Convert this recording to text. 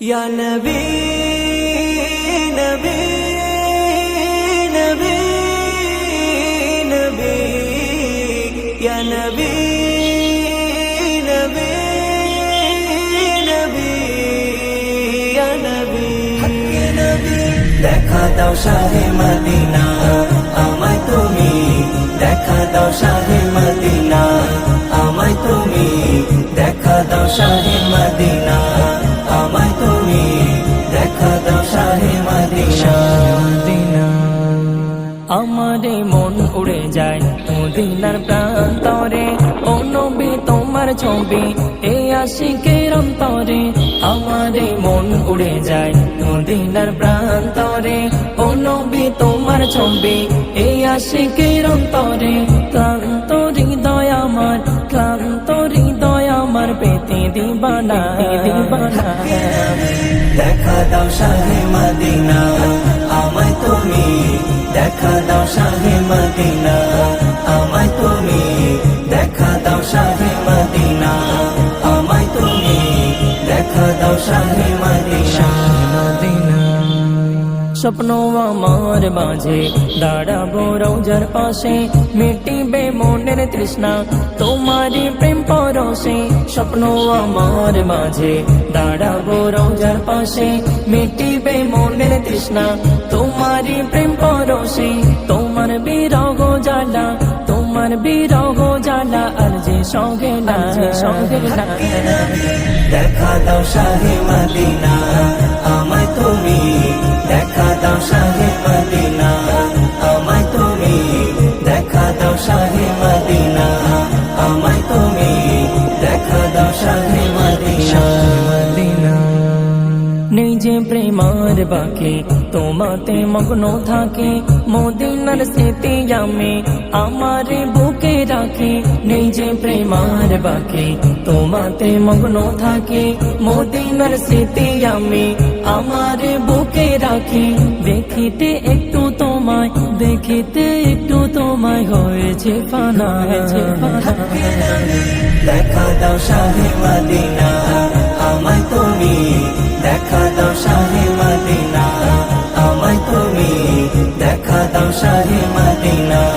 ইয়া নবী নবী নবী নবী ইয়া নবী নবী নবী ইয়া নবী হক নবী দেখা দাও শাহে মদিনা আমারে মন উড়ে যায় মদিনার প্রান্তরে। ও নবী তোমার ছবি, এ আশিকের অন্তরে। আমারে মন উড়ে যায় মদিনার প্রান্তরে। ও নবী তোমার ছবি, এ আশিকের অন্তরে। ক্লান্ত হৃদয় আমার, ক্লান্ত হৃদয় আমার, পেতে দিবানা। দিবানা। দেখা দাও শাহে মদিনা, আমায় তুমি দেখা দাও শাহে মদিনা, আমায় তুমি দেখা দাও শাহে মদিনা, আমায় তুমি দেখা দাও শাহে স্বপ্ন আমার মাঝে, দাঁড়াবো রোজার পাশে, মিটিবে মনের তৃষ্ণা প্রেম পরশে স্বপ্ন আমার মাঝে। দাঁড়াবো রোজার পাশে মিটিবে মনের তৃষ্ণা। তোমারই প্রেম পরশে তোমার বিরহ জ্বালা। তোমার বিরহ জ্বালা আর যে সঙ্গে না। সঙ্গে না। দেখা দাও শাহে মদিনা। আমায় নিজে প্রেমার বাকি, তোমাতে মগ্ন থাকে, মদিনার স্মৃতি আমি আমার বুকে রাখি। নিজে প্রেমার বাকি, তোমাতে মগ্ন থাকে, মদিনার স্মৃতি আমি আমার বুকে রাখি। দেখিতে একটু তোমায়, দেখিতে একটু তোমায় হয়েছে ফানা। হয়েছে দেখা দাও শাহে মদিনা, আমায় তুমি শাহে